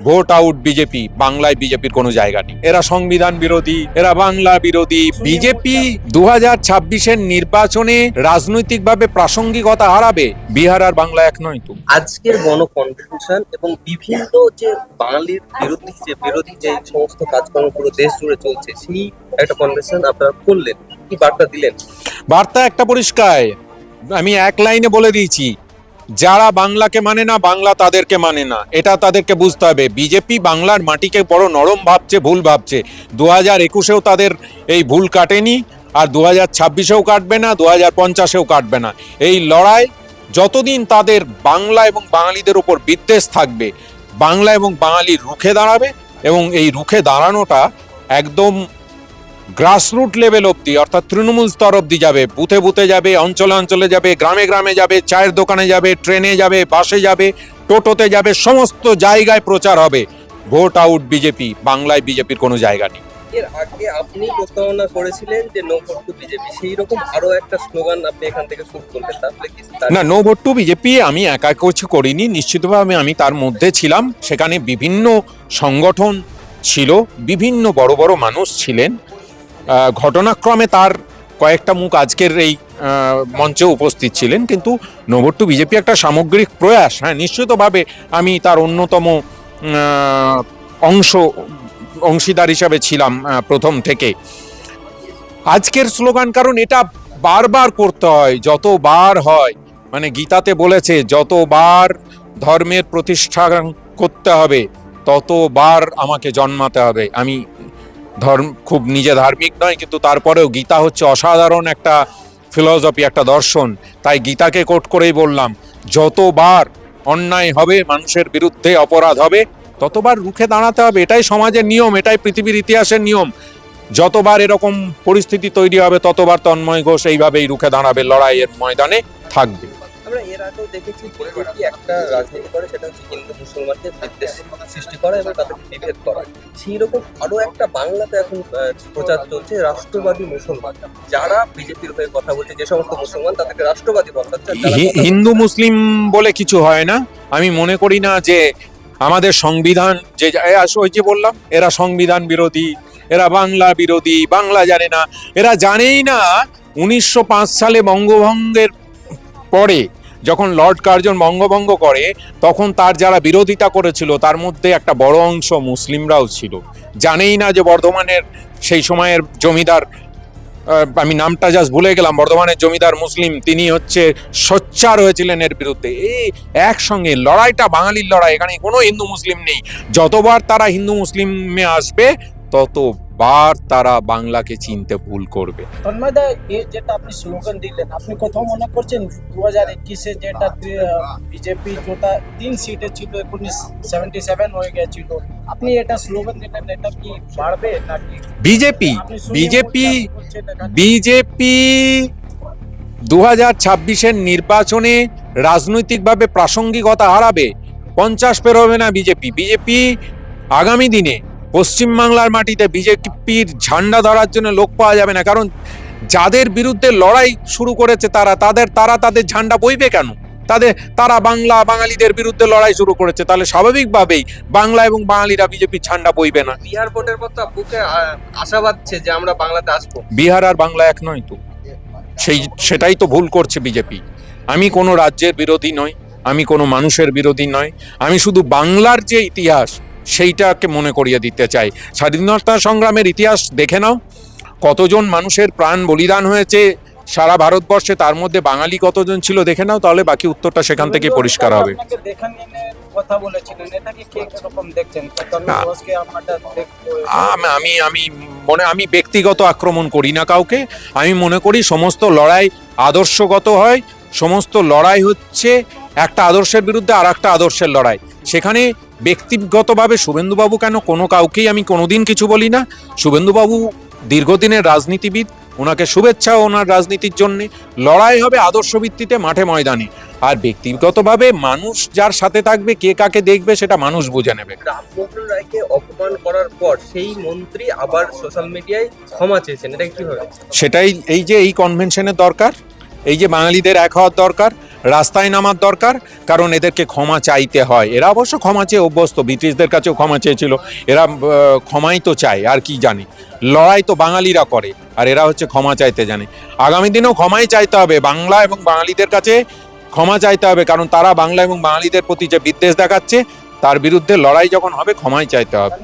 Vote out BJP বাংলায় বিজেপির কোনো জায়গা নেই। এরা সংবিধান বিরোধী এরা বাংলা বিরোধী। বিজেপি দু হাজার ছাব্বিশের নির্বাচনে রাজনৈতিকভাবে প্রাসঙ্গিকতা হারাবে বিহার আর বাংলা এক নয় তো। আজকের গণ কনভেনশন এবং বিভিন্ন যে বাঙালির বিরোধী যে বিরোধী যে সমস্ত কাজকর্ম পুরো দেশ জুড়ে চলছে সেই একটা কনভেনশন আপনারা করলেন। কি বার্তা দিলেন? বার্তা একটা পরিষ্কার আমি এক লাইনে বলে দিয়েছি যারা বাংলাকে মানে না, বাংলা তাদেরকে মানে না। এটা তাদেরকে বুঝতে হবে। বিজেপি বাংলার মাটিকে বড় নরম ভাবছে, ভুল ভাবছে। দু হাজার একুশেও তাদের এই ভুল কাটেনি, আর দু হাজার ছাব্বিশেও কাটবে না দু হাজার পঞ্চাশেও কাটবে না। এই লড়াই যতদিন তাদের বাংলা এবং বাঙালিদের উপর বিদ্বেষ থাকবে, বাংলা এবং বাঙালি রুখে দাঁড়াবে, এবং এই রুখে দাঁড়ানোটা একদম গ্রাসরুট লেভেল অব্দি অর্থাৎ তৃণমূল স্তর অবধি যাবে বুথে বুথে যাবে অঞ্চলে অঞ্চলে যাবে গ্রামে গ্রামে যাবে চায়ের দোকানে যাবে ট্রেনে যাবে বাসে যাবে টোটোতে যাবে সমস্ত জায়গায় প্রচার হবে। ভোট আউট বিজেপি বাংলায় বিজেপির কোনো জায়গা নেই। এর আগে আপনি প্রস্তাবনা করেছিলেন যে নো ভোট টু বিজেপি সেই রকম আরও একটা স্লোগান আপনি এখান থেকে শুরু করবেন তাহলে কি না নো ভোট টু বিজেপি আমি একা কিছু করিনি নিশ্চিতভাবে আমি তার মধ্যে ছিলাম। সেখানে বিভিন্ন সংগঠন ছিল বিভিন্ন বড় বড় মানুষ ছিলেন। ঘটনাক্রমে তার কয়েকটা মুখ আজকের এই মঞ্চে উপস্থিত ছিলেন, কিন্তু নো ভোট টু বিজেপি একটা সামগ্রিক প্রয়াস হ্যাঁ নিশ্চিতভাবে আমি তার অন্যতম অংশ, অংশীদার হিসাবে ছিলাম প্রথম থেকে। আজকের স্লোগান কারণ এটা বারবার করতে হয়, যতবার হয় মানে গীতাতে বলেছে, যতবার ধর্মের প্রতিষ্ঠা করতে হবে, ততবার আমাকে জন্মাতে হবে, আমি ধর্ম খুব নিজে ধার্মিক নয়, কিন্তু তারপরেও গীতা হচ্ছে অসাধারণ একটা ফিলসফি একটা দর্শন। তাই গীতাকে কোট করেই বললাম, যতবার অন্যায় হবে, মানুষের বিরুদ্ধে অপরাধ হবে, ততবার রুখে দাঁড়াতে হবে। এটাই সমাজের নিয়ম, এটাই পৃথিবীর ইতিহাসের নিয়ম। যতবার এরকম পরিস্থিতি তৈরি হবে, ততবার তন্ময় ঘোষ এইভাবেই রুখে দাঁড়াবে, লড়াইয়ের ময়দানে থাকবে। আমরা এর আগেও দেখেছি বিজেপি একটা রাজনীতি করে সেটা হচ্ছে হিন্দু মুসলমানদের বিদ্বেষ সৃষ্টি করা এবং তাদেরকে বিভেদ করা। সেই রকম আরও একটা বাংলাতে এখন প্রচার চলছে রাষ্ট্রবাদী মুসলমান। যারা বিজেপির হয়ে কথা বলছে যে সমস্ত মুসলমান তাদেরকে রাষ্ট্রবাদী বলা হিন্দু মুসলিম বলে কিছু হয় না। আমি মনে করি না যে আমাদের সংবিধান যে এ আস- ওই যে বললাম এরা সংবিধান বিরোধী এরা বাংলা বিরোধী বাংলা জানে না। এরা জানেই না উনিশশো পাঁচ সালে বঙ্গভঙ্গের পরে যখন লর্ড কার্জন বঙ্গভঙ্গ করে, তখন তার যারা বিরোধিতা করেছিল, তার মধ্যে একটা বড় অংশ মুসলিমরাও ছিল। জানেই না যে বর্ধমানের সেই সময়ের জমিদার আমি নামটা জাস্ট ভুলে গেলাম, বর্ধমানের জমিদার মুসলিম, তিনি হচ্ছে সোচ্চার হয়েছিলেন এর বিরুদ্ধে। এই একসঙ্গে লড়াইটা, বাঙালির লড়াই, এখানে কোনো হিন্দু মুসলিম নেই। যতবার তারা হিন্দু মুসলিমে আসবে ততবার তারা বাংলাকে চিনতে ভুল করবে। তন্ময়দা এ যেটা আপনি স্লোগান দিলেন আপনি কোথাও মনে করছেন দু হাজার একুশে যেটা বিজেপি যেটা তিন সিটে ছিল এখন সেভেন্টি সেভেন হয়ে গেছিল। আপনি এটা স্লোগান দিলেন এটা কি বাড়বে নাকি? বিজেপি বিজেপি বিজেপি দু হাজার ছাব্বিশের নির্বাচনে রাজনৈতিকভাবে প্রাসঙ্গিকতা হারাবে পঞ্চাশ পেরোবে না বিজেপি। বিজেপি আগামী দিনে পশ্চিমবাংলার মাটিতে বিজেপির ঝান্ডা ধরার জন্য লোক পাওয়া যাবে না কারণ যাদের বিরুদ্ধে লড়াই শুরু করেছে তারা তাদের তারা তাদের ঝান্ডা বইবে কেন? তাদের তারা বাংলা বাঙালিদের বিরুদ্ধে লড়াই শুরু করেছে তাহলে স্বাভাবিকভাবেই বাংলা এবং বাঙালিরা বিজেপির ঝান্ডা বইবে না। বিহার ভোটের পর তো বুকে আশা বাঁধছে যে আমরা বাংলাতে আসব। বিহার আর বাংলা এক নয় তো। সেই সেটাই তো ভুল করছে বিজেপি। আমি কোনো রাজ্যের বিরোধী নই আমি কোনো মানুষের বিরোধী নয় আমি শুধু বাংলার যে ইতিহাস সেইটাকে মনে করিয়ে দিতে চাই। স্বাধীনতা সংগ্রামের ইতিহাস দেখে নাও। কতজন মানুষের প্রাণ বলিদান হয়েছে সারা ভারতবর্ষে, তার মধ্যে বাঙালি কতজন ছিল দেখে নাও, তাহলে বাকি উত্তরটা সেখান থেকে পরিষ্কার হবে। আমি আমি মনে, আমি ব্যক্তিগত আক্রমণ করি না কাউকে। আমি মনে করি সমস্ত লড়াই আদর্শগত হয়। সমস্ত লড়াই হচ্ছে একটা আদর্শের বিরুদ্ধে আর একটা আদর্শের লড়াই। সেখানে ব্যক্তিগতভাবে শুভেন্দুবাবু কেন? কোনো কাউকেই আমি কোনোদিন কিছু বলি না। শুভেন্দুবাবু দীর্ঘদিনের রাজনীতিবিদ ওনাকে শুভেচ্ছা ওনার রাজনীতির জন্য লড়াই হবে আদর্শ ভিত্তিতে মাঠে ময়দানে। আর ব্যক্তিগতভাবে মানুষ যার সাথে থাকবে কে কাকে দেখবে সেটা মানুষ বুঝে নেবে। রামমোহন রায়কে অপমান করার পর সেই মন্ত্রী আবার সোশ্যাল মিডিয়ায় ক্ষমা চেয়েছেন। এটা কি সেটাই এই যে এই কনভেনশনের দরকার এই যে বাঙালিদের এক হওয়ার দরকার রাস্তায় নামার দরকার, কারণ এদেরকে ক্ষমা চাইতে হয়। এরা অবশ্য ক্ষমা চেয়ে অভ্যস্ত, ব্রিটিশদের কাছেও ক্ষমা চেয়েছিল। এরা ক্ষমাই তো চায়, আর কি জানে। লড়াই তো বাঙালিরা করে, আর এরা হচ্ছে ক্ষমা চাইতে জানে। আগামী দিনেও ক্ষমাই চাইতে হবে। বাংলা এবং বাঙালিদের কাছে ক্ষমা চাইতে হবে, কারণ তারা বাংলা এবং বাঙালিদের প্রতি যে বিদ্বেষ দেখাচ্ছে, তার বিরুদ্ধে লড়াই যখন হবে, ক্ষমাই চাইতে হবে।